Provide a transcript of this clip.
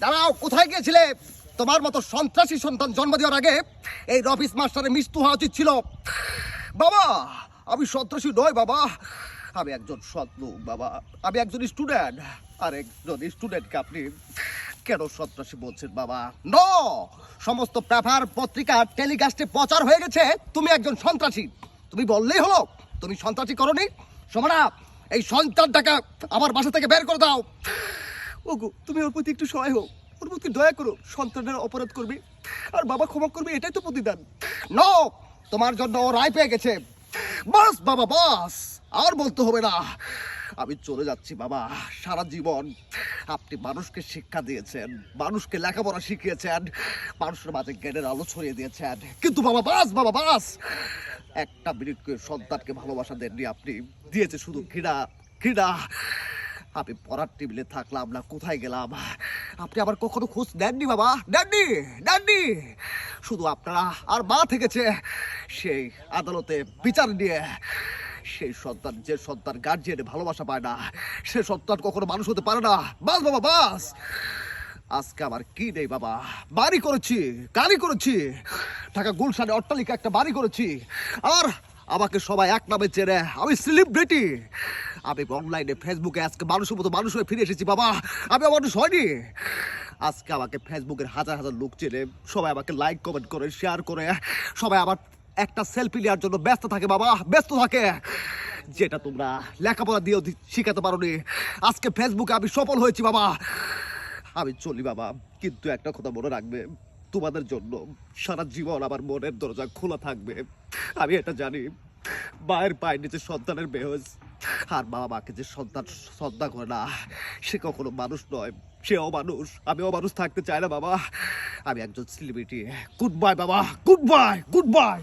দাঁড়াও, কোথায় গিয়েছিলে? তোমার মতো সন্ত্রাসী সন্তান জন্ম দেওয়ার আগে এই রফিস মাস্টারের মৃত্যু হওয়া উচিত ছিল। বাবা, আমি সন্ত্রাসী নয় বাবা। আমি একজন সৎ লোক বাবা। আমি একজন স্টুডেন্ট। আর একজন স্টুডেন্টকে আপনি কেন সন্ত্রাসী বলছেন বাবা? ন! সমস্ত পেপার, পত্রিকা, টেলিকাস্টে প্রচার হয়ে গেছে। তুমি একজন সন্ত্রাসী। তুমি বললেই হলো, তুমি সন্ত্রাসী করনি। সমনা, এই সন্তানটাকে আমার বাসা থেকে বের করে দাও। ওগো, তুমি ওর প্রতি একটু সহায় হোক ওর প্রতি দয়া করো, সন্তানের অপরাধ করবে, আর বাবা ক্ষমা করবে, এটাই তো প্রতিদান। নো, তোমার জন্য ও রায় পেয়ে গেছে। বাস, বাবা, বাস, আর বলতে হবে না। আমি চলে যাচ্ছি, বাবা, সারা জীবন। আপনি মানুষকে শিক্ষা দিয়েছেন, মানুষকে লেখাপড়া শিখিয়েছেন, মানুষের মাঝে জ্ঞানের আলো ছড়িয়ে দিয়েছেন। কিন্তু বাবা, বাস বাবা, বাস, একটা মিনিট করে সন্তানকে ভালোবাসা দেননি আপনি। দিয়েছে শুধু ঘৃণা ঘৃণা। আমি পড়ার টেবিলে থাকলাম না, কোথায় গেলাম? আপনি আবার কখনো খোঁজ দেননি বাবা? নেননি? নেননি? শুধু আপনারা আর মা থেকেছে সেই আদালতে বিচার নিয়ে। সেই সন্তান, যে সন্তান গার্জিয়ানে ভালোবাসা পায় না, সে সন্তান কখনো মানুষ হতে পারে না। বাস বাবা, বাস। আজকে আমার কি নেই বাবা? বাড়ি করেছি, গাড়ি করেছি। ঢাকা গুলশানে অট্টালিকা একটা বাড়ি করেছি। আর আমাকে সবাই এক নামে চেনে, আমি সেলিব্রিটি আমি অনলাইনে ফেসবুকে আজকে মানুষের মতো মানুষ হয়ে ফিরে এসেছি, বাবা। আমি মানুষ হয়নি। আজকে আমাকে ফেসবুকের হাজার হাজার লোক চেনে। সবাই আমাকে লাইক কমেন্ট করে শেয়ার করে। সবাই আমার একটা সেলফি নেওয়ার জন্য ব্যস্ত থাকে, বাবা। ব্যস্ত থাকে। যেটা তোমরা লেখাপড়া দিয়েও শিখাতে পারোনি। আজকে ফেসবুকে আমি সফল হয়েছি, বাবা। আমি চলি, বাবা। কিন্তু একটা কথা মনে রাখবে। তোমাদের জন্য সারা জীবন আমার মনের দরজা খোলা থাকবে। আমি এটা জানি। মায়ের পায়ের নিচে সন্তানের বেহজ আর বাবা মাকে যে সন্তান শ্রদ্ধা করে না, সে কখনো মানুষ নয় সে অমানুষ আমি অমানুষ থাকতে চাই না, বাবা। আমি একজন সেলিব্রিটি গুড বাই বাবা। Good bye good bye